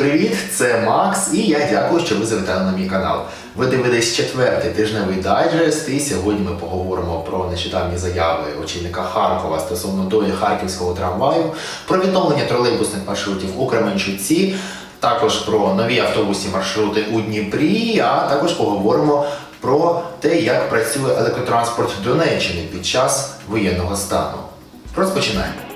Привіт, це Макс, і я дякую, що ви завітали на мій канал. Ви дивитесь четвертий тижневий дайджест, і сьогодні ми поговоримо про нещодавні заяви очільника Харкова стосовно долі харківського трамваю, про відновлення тролейбусних маршрутів у Кременчуці, також про нові автобусні маршрути у Дніпрі, а також поговоримо про те, як працює електротранспорт Донеччини під час воєнного стану. Розпочинаємо.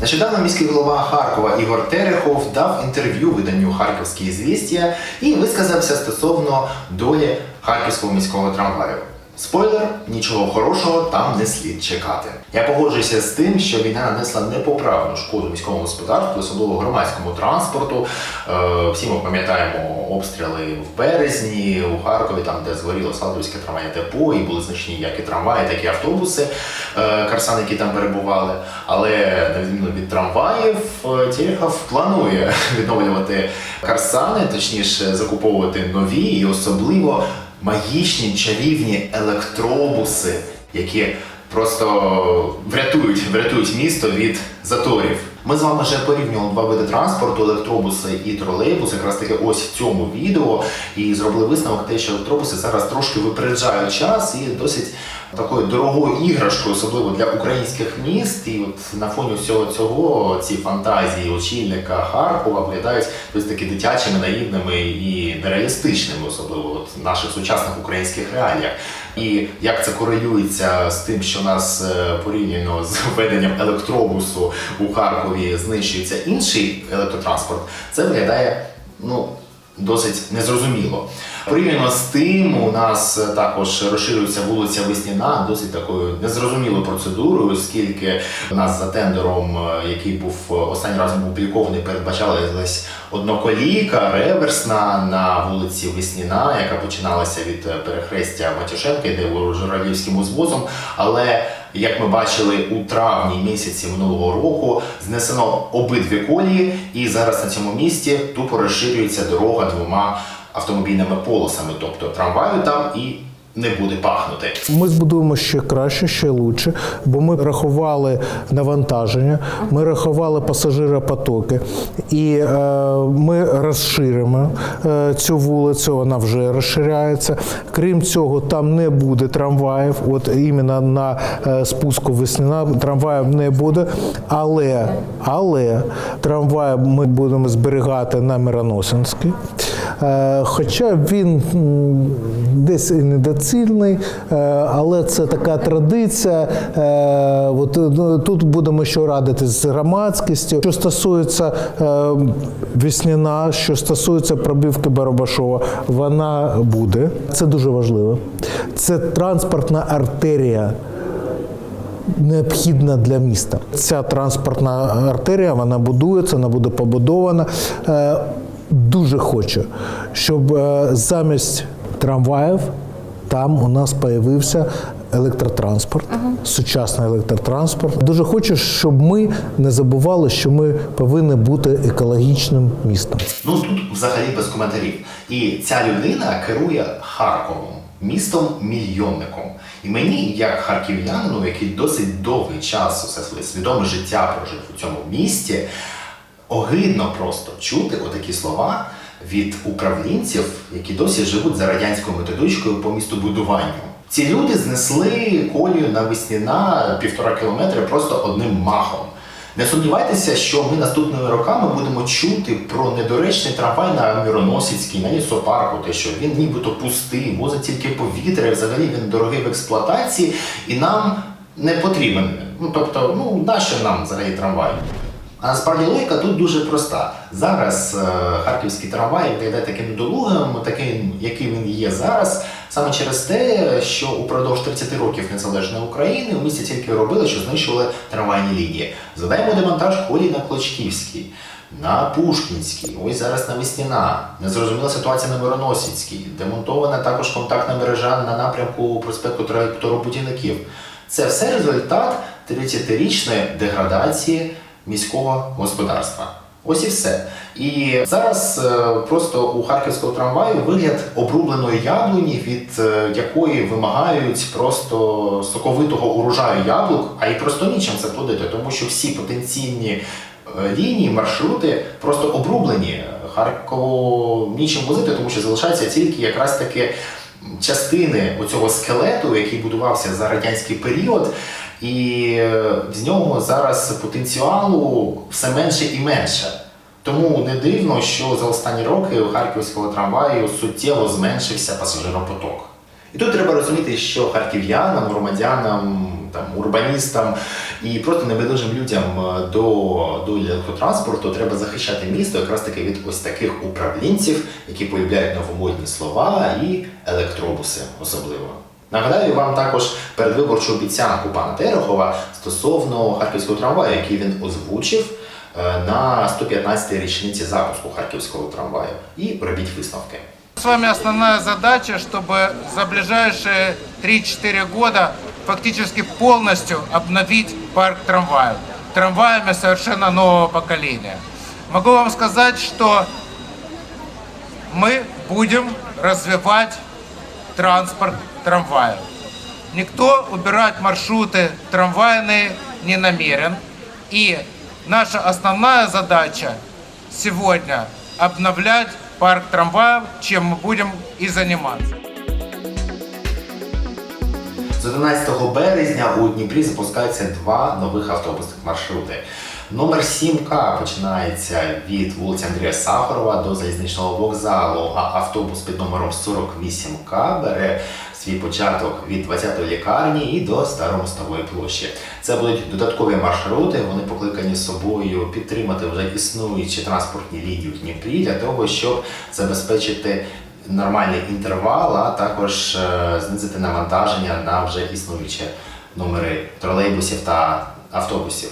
Нещодавно міський голова Харкова Ігор Терехов дав інтерв'ю виданню Харківські звістя і висказався стосовно долі харківського міського трамваю. Спойлер, нічого хорошого там не слід чекати. Я погоджуюся з тим, що війна нанесла непоправну шкоду міському господарству, особливо громадському транспорту. Е, всі ми пам'ятаємо обстріли в березні у Харкові, там де згоріло Сладовське трамвайне депо, і були значні як і трамваї, так і автобуси, е, карсан, які там перебували. Але на відміну від трамваїв, е, Терехов планує відновлювати карсани, точніше закуповувати нові і особливо магічні чарівні електробуси, які просто врятують, врятують місто від заторів. Ми з вами вже порівнювали два види транспорту: електробуси і тролейбуси, якраз таки ось в цьому відео, і зробили висновок те, що електробуси зараз трошки випереджають час і досить такою дорогою іграшкою, особливо для українських міст. І от на фоні всього цього ці фантазії очільника Харкова виглядають досить таки дитячими, наївними і нереалістичними, особливо от наших сучасних українських реаліях. І як це корелюється з тим, що нас е, порівняно з введенням електробусу у Харкові знищується інший електротранспорт, це виглядає ну досить незрозуміло. Порівняно з тим, у нас е, також розширюється вулиця Весняна досить такою незрозумілою процедурою, оскільки у нас за тендером, е, який був е, останній раз опублікований, передбачалась одноколійка реверсна на вулиці Весняна, яка починалася від перехрестя Матюшенка, йде журавлівським узвозом. Але як ми бачили у травні місяці минулого року, знесено обидві колії, і зараз на цьому місці тупо розширюється дорога двома автомобільними полосами, тобто трамваю там і не буде пахнути. Ми збудуємо ще краще, ще лучше, бо ми рахували навантаження, ми рахували пасажиропотоки, і е, ми розширимо е, цю вулицю. Вона вже розширяється. Крім цього, там не буде трамваїв. От іменно на е, спуску весняна трамваїв не буде. Але, але трамвай ми будемо зберігати на Мироносинській. Е, Хоча він десь і недоцільний, е, але це така традиція. Е, От ну, тут будемо ще радитись з громадськістю. Що стосується е, що стосується пробівки Барабашова, вона буде. Це дуже важливо. Це транспортна артерія необхідна для міста. Ця транспортна артерія вона будується, вона буде побудована. Дуже хочу, щоб е, замість трамваїв там у нас появився електротранспорт, сучасний електротранспорт. Дуже хочу, щоб ми не забували, що ми повинні бути екологічним містом. Ну тут взагалі без коментарів. І ця людина керує Харковом, містом мільйонником. І мені, як харків'янину, який досить довгий час усе своє свідоме життя прожив у цьому місті, огидно просто чути отакі слова від управлінців, які досі живуть за радянською методичкою по містобудуванню. Ці люди знесли колію на Весняна півтора кілометри просто одним махом. Не сумнівайтеся, що ми наступними роками будемо чути про недоречний трамвай на Мироносицькій, на лісопарку, те, що він нібито пустий, возить тільки повітря, взагалі він дорогий в експлуатації, і нам не потрібен. Ну тобто, ну нащо нам взагалі трамвай? А насправді логіка тут дуже проста. Зараз е, харківський трамвай виглядає таким недолугим, таким, яким він є зараз, саме через те, що упродовж 30 років незалежної України у місті тільки робили, що знищували трамвайні лінії. Згадаємо демонтаж колій на Клочківській, на Пушкінській, ось зараз на Весняна. Незрозуміла ситуація на Мироносицькій. Демонтована також контактна мережа на напрямку проспекту Троробудівників. Це все результат 30-річної деградації міського господарства. Ось і все. І зараз е, просто у харківського трамваю вигляд обрубленої яблуні, від е, якої вимагають просто соковитого урожаю яблук, а й просто нічим це плодити, тому що всі потенційні е, лінії, маршрути просто обрублені. Харкову нічим возити, тому що залишаються тільки якраз таки частини оцього скелету, який будувався за радянський період. І е, з нього зараз потенціалу все менше і менше. Тому не дивно, що за останні роки у харківського трамваю суттєво зменшився пасажиропоток. І тут треба розуміти, що харків'янам, громадянам, там, урбаністам і просто небайдужим людям е, до, до електротранспорту треба захищати місто якраз таки від ось таких управлінців, які полюбляють новомодні слова і електробуси особливо. Нагадаю вам також передвиборчу обіцянку пана Терехова стосовно харківського трамваю, який він озвучив е, на 115-й річниці запуску харківського трамваю. І робіть висновки. С вами основная задача, чтобы за ближайшие 3-4 года фактически полностью обновить парк трамваев. Трамваями совершенно нового поколения. Могу вам сказать, что мы будем развивать транспорт трамваев. Никто убирать маршруты трамвайные не намерен. И наша основная задача сегодня обновлять парк трамваев, чем мы будем и заниматься. З 11 березня у Дніпрі запускаються два нових автобусних маршрути. Номер 7К починається від вулиці Андрія Сахарова до залізничного вокзалу, а автобус під номером 48К бере свій початок від 20-ї лікарні і до Старомостової площі. Це будуть додаткові маршрути. Вони покликані собою підтримати вже існуючі транспортні лінії в Дніпрі для того, щоб забезпечити нормальний інтервал, а також е, знизити навантаження на вже існуючі номери тролейбусів та автобусів.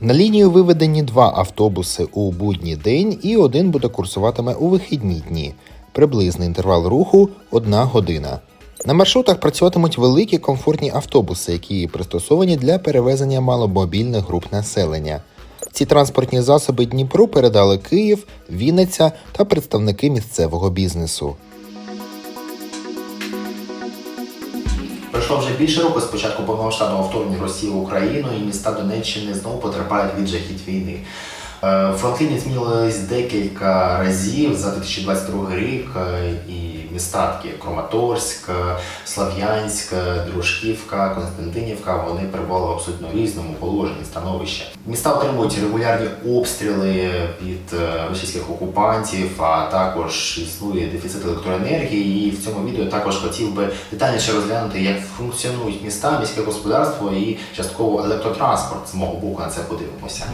На лінію виведені два автобуси у будній день і один буде курсуватиме у вихідні дні. Приблизний інтервал руху одна година. На маршрутах працюватимуть великі комфортні автобуси, які пристосовані для перевезення маломобільних груп населення. Ці транспортні засоби Дніпру передали Київ, Вінниця та представники місцевого бізнесу. Пройшло вже більше року з початку повномасштабного вторгнення Росії в Україну, і міста Донеччини знову потерпають від жахіть війни. Е, Фронтлінії змінились декілька разів за 2022 рік, е, і міста такі як Краматорськ, е, Слав'янськ, Дружківка, Константинівка вони перебували абсолютно різному положенні становища. Міста отримують регулярні обстріли від е, російських окупантів, а також існує дефіцит електроенергії. І в цьому відео також хотів би детальніше розглянути, як функціонують міста, міське господарство і частково електротранспорт. З мого боку на це подивимося.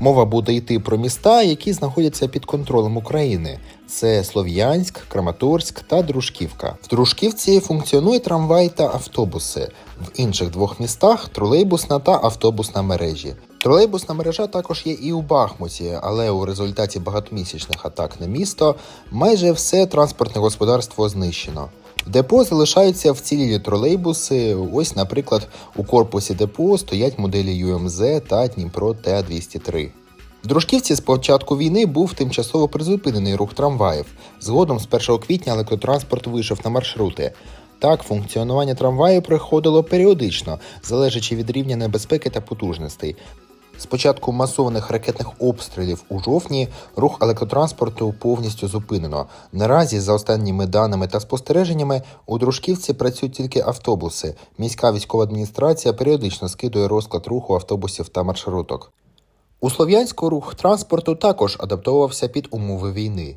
Мова буде йти про міста, які знаходяться під контролем України. Це Слов'янськ, Краматорськ та Дружківка. В Дружківці функціонує трамвай та автобуси. В інших двох містах тролейбусна та автобусна мережі. Тролейбусна мережа також є і у Бахмуті, але у результаті багатомісячних атак на місто майже все транспортне господарство знищено. В депо залишаються вцілілі тролейбуси. Ось, наприклад, у корпусі депо стоять моделі ЮМЗ та Дніпро Т-203. В Дружківці з початку війни був тимчасово призупинений рух трамваїв. Згодом з 1 квітня електротранспорт вийшов на маршрути. Так, функціонування трамваю приходило періодично, залежачи від рівня небезпеки та потужностей. З початку масованих ракетних обстрілів у жовтні рух електротранспорту повністю зупинено. Наразі, за останніми даними та спостереженнями, у Дружківці працюють тільки автобуси. Міська військова адміністрація періодично скидує розклад руху автобусів та маршруток. У Слов'янську рух транспорту також адаптовувався під умови війни.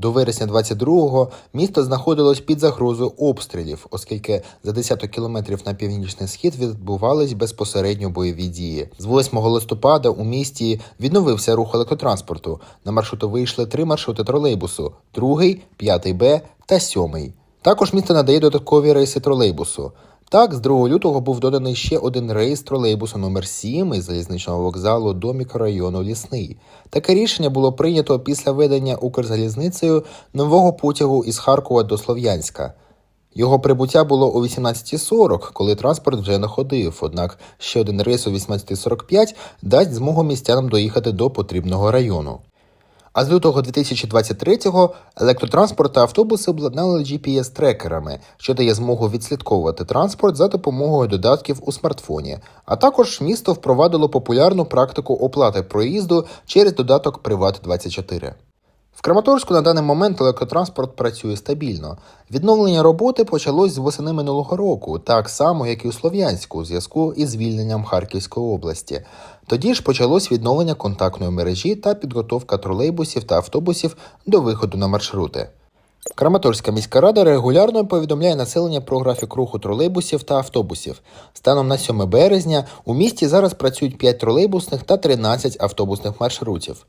До вересня 22-го місто знаходилось під загрозою обстрілів, оскільки за десяток кілометрів на північний схід відбувались безпосередньо бойові дії. З 8 листопада у місті відновився рух електротранспорту. На маршрути вийшли три маршрути тролейбусу: другий, п'ятий Б та сьомий. Також місто надає додаткові рейси тролейбусу. Так, з 2 лютого був доданий ще один рейс тролейбусу номер 7 із залізничного вокзалу до мікрорайону Лісний. Таке рішення було прийнято після ведення Укрзалізницею нового потягу із Харкова до Слов'янська. Його прибуття було о 18.40, коли транспорт вже не ходив, однак ще один рейс о 18.45 дасть змогу містянам доїхати до потрібного району. А з лютого 2023-го електротранспорт та автобуси обладнали GPS-трекерами, що дає змогу відслідковувати транспорт за допомогою додатків у смартфоні. А також місто впровадило популярну практику оплати проїзду через додаток Приват 24 в Краматорську на даний момент електротранспорт працює стабільно. Відновлення роботи почалось з восени минулого року, так само, як і у Слов'янську, у зв'язку із звільненням Харківської області. Тоді ж почалось відновлення контактної мережі та підготовка тролейбусів та автобусів до виходу на маршрути. Краматорська міська рада регулярно повідомляє населення про графік руху тролейбусів та автобусів. Станом на 7 березня у місті зараз працюють 5 тролейбусних та 13 автобусних маршрутів.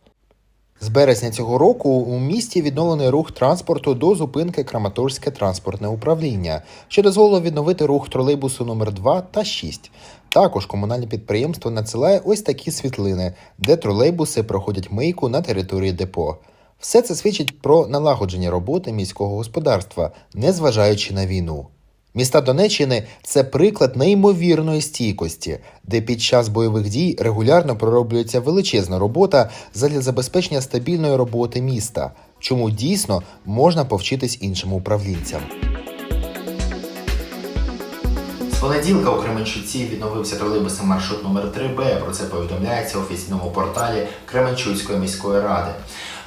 З березня цього року у місті відновлений рух транспорту до зупинки Краматорське транспортне управління, що дозволило відновити рух тролейбусу номер 2 та 6. Також комунальне підприємство надсилає ось такі світлини, де тролейбуси проходять мийку на території депо. Все це свідчить про налагодження роботи міського господарства, незважаючи на війну. Міста Донеччини це приклад неймовірної стійкості, де під час бойових дій регулярно пророблюється величезна робота задля забезпечення стабільної роботи міста, чому дійсно можна повчитись іншим управлінцям. З понеділка у Кременчуці відновився тролейбусний маршрут номер 3Б. Про це повідомляється офіційному порталі Кременчуцької міської ради.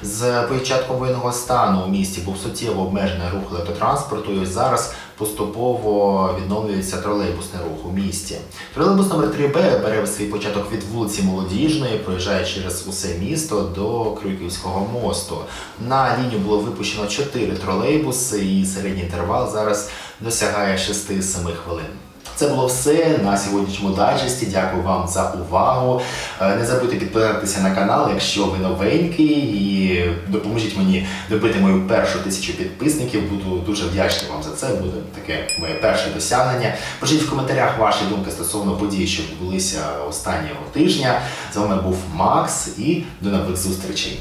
З початком воєнного стану у місті був суттєво обмежений рух електротранспорту, і зараз поступово відновлюється тролейбусний рух у місті. Тролейбус номер 3Б бере свій початок від вулиці Молодіжної, проїжджає через усе місто до Крюківського мосту. На лінію було випущено 4 тролейбуси, і середній інтервал зараз досягає 6-7 хвилин. Це було все на сьогоднішньому дайджесті. Дякую вам за увагу. Е, Не забудьте підписатися на канал, якщо ви новенький, і допоможіть мені добити мою першу тисячу підписників. Буду дуже вдячний вам за це. Буде таке моє перше досягнення. Пишіть в коментарях ваші думки стосовно подій, що відбулися останнього тижня. З вами був Макс і до нових зустрічей.